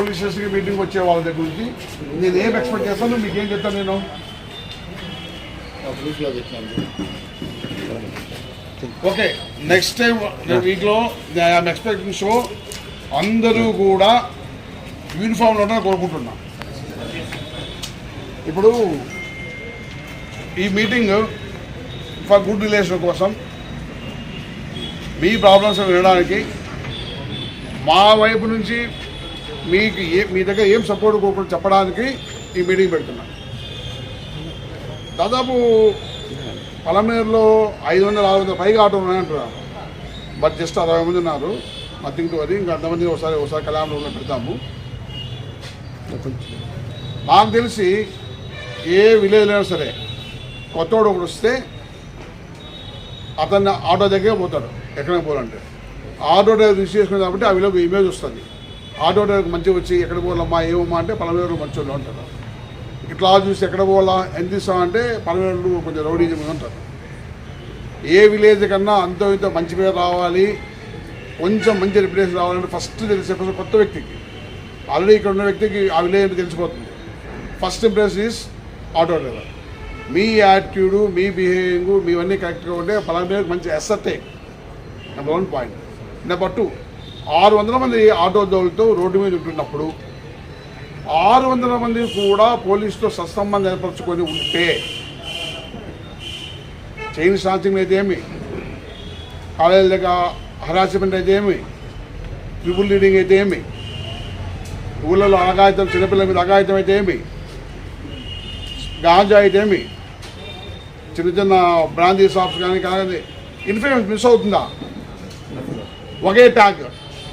Police స్టేషన్కి meeting వచ్చే వాళ్ళ దగ్గర నుంచి నేను ఏం ఎక్స్పెక్ట్ చేస్తాను? మీకు ఏం చెప్తాను నేను? ఓకే నెక్స్ట్ టైం వీక్లో ఐఎమ్ ఎక్స్పెక్టింగ్ షో అందరూ కూడా యూనిఫామ్లో ఉండాలని కోరుకుంటున్నా. ఇప్పుడు ఈ మీటింగ్ ఫర్ గుడ్ రిలేషన్ కోసం మీ ప్రాబ్లమ్స్ వినడానికి మా వైపు నుంచి మీకు ఏ మీ దగ్గర ఏం సపోర్ట్ కోరుకుంటూ చెప్పడానికి ఈ మీటింగ్ పెడుతున్నా. దాదాపు పలమేరులో ఐదు వందల ఆరు వందల పైగా ఆటోలు ఉన్నాయంటున్నారు బట్ జస్ట్ అరవై మంది ఉన్నారు. నథింగ్ టు అది ఇంకా అంతమంది ఒకసారి ఒకసారి కళ్యాణంలో పెడతాము. నాకు తెలిసి ఏ విలేజ్ అయినా సరే కొత్తవాడు ఒకడు వస్తే అతన్ని ఆటో దగ్గరే పోతాడు. ఎక్కడికి పోవాలంటే. ఆటో డ్రైవర్ రిసీవ్ చేసుకుని కాబట్టి ఆ విలువ ఇమేజ్ వస్తుంది. ఆటో డ్రైవర్ మంచిగా వచ్చి ఎక్కడ పోవాలమ్మా ఏమమ్మా అంటే పలమేరు మంచోళ్ళు ఉంటారు ఇట్లా చూసి ఎక్కడ పోవాలా ఎంత ఇస్తామంటే పలమేరు కొంచెం రౌడీజం ఉంటారు. ఏ విలేజ్ కన్నా అంతో ఇంత మంచి పేరు రావాలి కొంచెం మంచి రిప్యుటేషన్ రావాలంటే ఫస్ట్ తెలిసే కొత్త వ్యక్తికి. ఆల్రెడీ ఇక్కడ ఉన్న వ్యక్తికి ఆ విలేజ్ అంటే తెలిసిపోతుంది. First impress is auto driver me attitude మీ బిహేవింగ్ మీవన్నీ కరెక్ట్గా ఉంటే పలానా మంచి ఎస్సర్టే number one point number two ఆరు వందల మంది ఆటో దోవులతో రోడ్డు మీద ఉంటున్నప్పుడు ఆరు వందల మంది కూడా పోలీసుతో సత్సంబంధం ఏర్పరచుకొని ఉంటే చైన్ స్నాచింగ్ అయితే ఏమి కాలేజీ లేక హరాస్మెంట్ అయితే ఏమి ట్రిపుల్ లీడింగ్ అయితే ఏమి ఊళ్ళలో అగాయితం చిన్నపిల్లల మీద అగాయితం అయితే ఏమి గాంజా అయితే ఏమి చిన్న చిన్న బ్రాందీ షాప్స్ కానీ కానీ. ఇన్ఫ్లుయెన్స్ మిస్ అవుతుందా? ఒకే ట్యాగ్.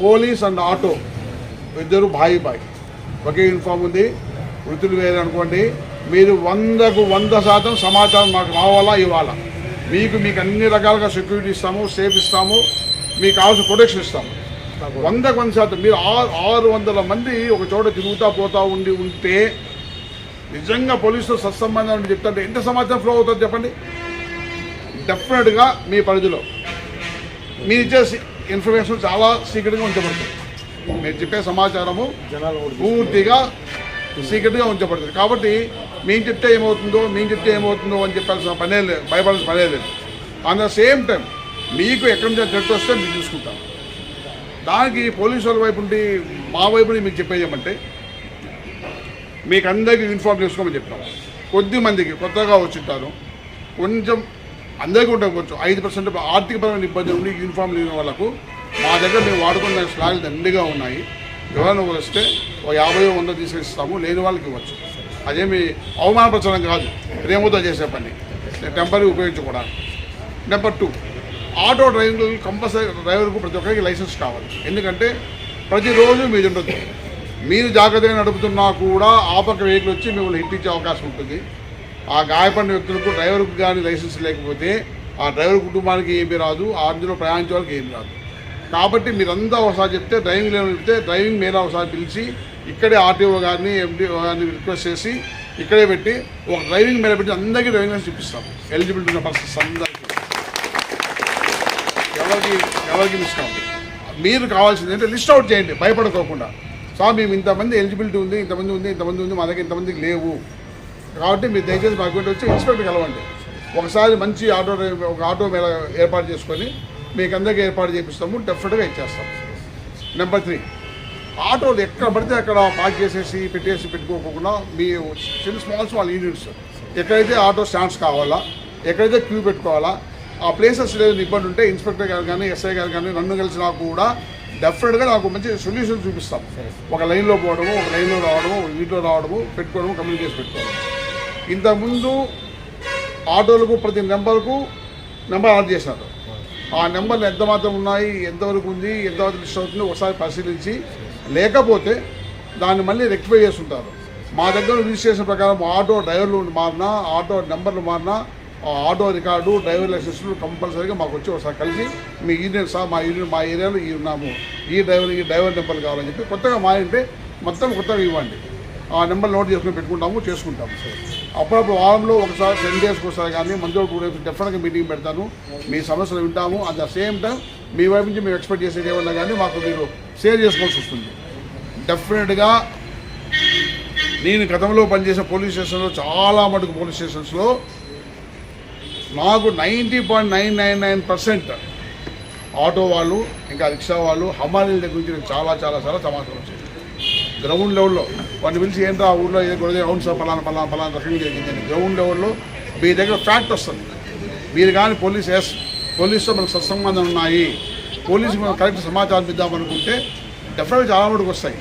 పోలీస్ అండ్ ఆటో ఇద్దరు బాయి బాయ్. ఒకే యూనిఫామ్ ఉంది. వృత్తులు వేరే అనుకోండి. మీరు వందకు వంద శాతం సమాచారం మాకు రావాలా ఇవ్వాలా? మీకు మీకు అన్ని రకాలుగా సెక్యూరిటీ ఇస్తాము సేఫ్ ఇస్తాము మీకు కావాల్సిన ప్రొటెక్షన్ ఇస్తాము. వందకు వంద శాతం. మీరు ఆరు ఆరు వందల మంది ఒక చోట తిరుగుతూ పోతూ ఉండి ఉంటే నిజంగా పోలీసులు సత్సంబంధం అని చెప్తుంటే ఎంత సమాచారం ఫ్లో అవుతుంది చెప్పండి? డెఫినెట్గా మీ పరిధిలో. మీరు ఇచ్చే ఇన్ఫర్మేషన్ చాలా సీక్రెట్గా ఉంచబడుతుంది. మీరు చెప్పే సమాచారము జనాలు పూర్తిగా సీక్రెట్గా ఉంచబడుతుంది. కాబట్టి మేము చెప్తే ఏమవుతుందో మేము చెప్తే ఏమవుతుందో అని చెప్పాల్సిన పనే లేదు భయపడాల్సిన పనే లేదు. అట్ ద సేమ్ టైం మీకు ఎక్కడి నుంచి థ్రెట్ వస్తే మీరు చూసుకుంటాం. దానికి పోలీసు వాళ్ళ వైపు నుండి మా వైపు నుండి మీకు చెప్పేది ఏమంటే మీకు అందరికీ ఇన్ఫార్మ్ చేసుకోమని చెప్పినాం కొద్ది మందికి కొత్తగా వచ్చింటారు. కొంచెం అందరికీ ఉండకపోవచ్చు. ఐదు పర్సెంట్ ఆర్థికపరమైన ఇబ్బంది ఉండి యూనిఫామ్ లేని వాళ్ళకు మా దగ్గర మేము వాడుకున్న స్లాగ్లు దండిగా ఉన్నాయి. ఎవరైనా వస్తే ఒక యాభై వంద తీసుకొస్తాము లేని వాళ్ళకి ఇవ్వచ్చు. అదేమి అవమానపరచడం కాదు. ప్రేమతో చేసే పని. టెంపరీ ఉపయోగించుకోవడానికి. నెంబర్ టూ ఆటో డ్రైవర్లు కంపల్సరీ డ్రైవర్కు ప్రతి ఒక్కరికి లైసెన్స్ కావాలి. ఎందుకంటే ప్రతిరోజు మీరు ఉండదు మీరు జాగ్రత్తగా నడుపుతున్నా కూడా ఆ పక్క వెహికల్ వచ్చి మిమ్మల్ని హిట్ ఇచ్చే అవకాశం ఉంటుంది. ఆ గాయపడిన వ్యక్తులకు డ్రైవర్కు కానీ లైసెన్స్ లేకపోతే ఆ డ్రైవర్ కుటుంబానికి ఏమీ రాదు ఆ అందులో ప్రయాణించే వాళ్ళకి ఏమీ రాదు. కాబట్టి మీరంతా ఒకసారి చెప్తే డ్రైవింగ్ లేని చెప్తే డ్రైవింగ్ మీద ఒకసారి పిలిచి ఇక్కడే ఆర్టీఓ గారిని ఎండిఓ గారిని రిక్వెస్ట్ చేసి ఇక్కడే పెట్టి ఒక డ్రైవింగ్ మేర పెట్టి అందరికీ డ్రైవింగ్ లైసెన్స్ చూపిస్తాం ఎలిజిబిలిటీ ఉన్న పర్సన్స్ అందరికీ. ఎవరికి ఎవరికి మిస్ కావాలి మీరు కావాల్సింది అంటే లిస్ట్ అవుట్ చేయండి భయపడుకోకుండా. సార్ మేము ఇంతమంది ఎలిజిబిలిటీ ఉంది ఇంతమంది ఉంది ఇంతమంది ఉంది మా దగ్గర ఇంతమందికి లేవు. కాబట్టి మీరు దయచేసి మాకు వచ్చి ఇన్స్పెక్టర్ కలవండి. ఒకసారి మంచి ఆటో ఒక ఆటో మేళ ఏర్పాటు చేసుకొని మీకు అందరికీ ఏర్పాటు చేపిస్తాము డెఫినెట్గా ఇచ్చేస్తాం నెంబర్ త్రీ ఆటోలు ఎక్కడ పడితే అక్కడ పార్క్ చేసేసి పెట్టేసి పెట్టుకోకుండా మీ చిన్న స్మాల్ స్మాల్ యూనిట్స్ ఎక్కడైతే ఆటో స్టాండ్స్ కావాలా ఎక్కడైతే క్యూ పెట్టుకోవాలా ఆ ప్లేసెస్ లేదు ఇబ్బంది ఉంటే ఇన్స్పెక్టర్ గారు కానీ ఎస్ఐ గారు కానీ నన్ను కలిసినా కూడా డెఫినెట్గా నాకు మంచి సొల్యూషన్ చూపిస్తాం. ఒక లైన్లో పోవడము ఒక లైన్లో రావడము ఒక వీటిలో రావడము పెట్టుకోవడము కమ్యూనికేషన్ పెట్టుకోవడం ఇంతకుముందు ఆటోలకు ప్రతి నెంబర్కు నెంబర్ ఆర్డర్ చేసినారు. ఆ నెంబర్లు ఎంత మాత్రం ఉన్నాయి ఎంతవరకు ఉంది ఎంతవరకు లిస్ట్ అవుతుంది ఒకసారి పరిశీలించి లేకపోతే దాన్ని మళ్ళీ రెక్టిఫై చేస్తుంటారు. మా దగ్గర రిజిస్ట్రేషన్ ప్రకారం ఆటో డ్రైవర్లు మారినా ఆటో నెంబర్లు మారినా ఆ ఆటో రికార్డు డ్రైవర్ లైసెన్స్లు కంపల్సరీగా మాకు వచ్చి ఒకసారి కలిసి మీ యూనియన్ సార్ మా యూనియన్ మా ఏరియాలో ఈ ఉన్నాము. ఈ డ్రైవర్ ఈ డ్రైవర్ నెంబర్లు కావాలని చెప్పి కొత్తగా మారింటే మొత్తం కొత్తగా ఇవ్వండి. ఆ నెంబర్ నోట్ చేసుకుని పెట్టుకుంటాము చేసుకుంటాము. అప్పుడప్పుడు వారంలో ఒకసారి టెన్ డేస్కి ఒకసారి కానీ మంచి టూ డేస్ డెఫినెట్గా మీటింగ్ పెడతాను. మీ సమస్యలు వింటాము. అట్ ద సేమ్ టైం మీ వైపు నుంచి మేము ఎక్స్పెక్ట్ చేసేది ఏమన్నా కానీ మాకు మీరు షేర్ చేసుకోవాల్సి వస్తుంది. డెఫినెట్గా నేను గతంలో పనిచేసిన పోలీస్ స్టేషన్లో చాలా మటుకు పోలీస్ స్టేషన్స్లో నాకు ninety point nine nine nine percent auto వాళ్ళు ఇంకా రిక్షా వాళ్ళు హమాలీల దగ్గర నుంచి నాకు చాలా చాలా చాలా సమాచారం వచ్చింది. గ్రౌండ్ లెవెల్లో వాడిని పిలిచి ఏంటో ఆ ఊళ్ళో ఏదో గొడవ అవును సార్ పలానా పలానా పలానా రకంగా జరిగిందని గ్రౌండ్ లెవెల్లో మీ దగ్గర ఫ్యాక్ట్ వస్తుంది. మీరు కానీ పోలీస్ ఎస్ పోలీసుతో మనకు సత్సంబంధం ఉన్నాయి. పోలీసుకి మనం కరెక్ట్ సమాచారం ఇద్దామనుకుంటే డెఫినెట్గా చాలా వరకు వస్తాయి.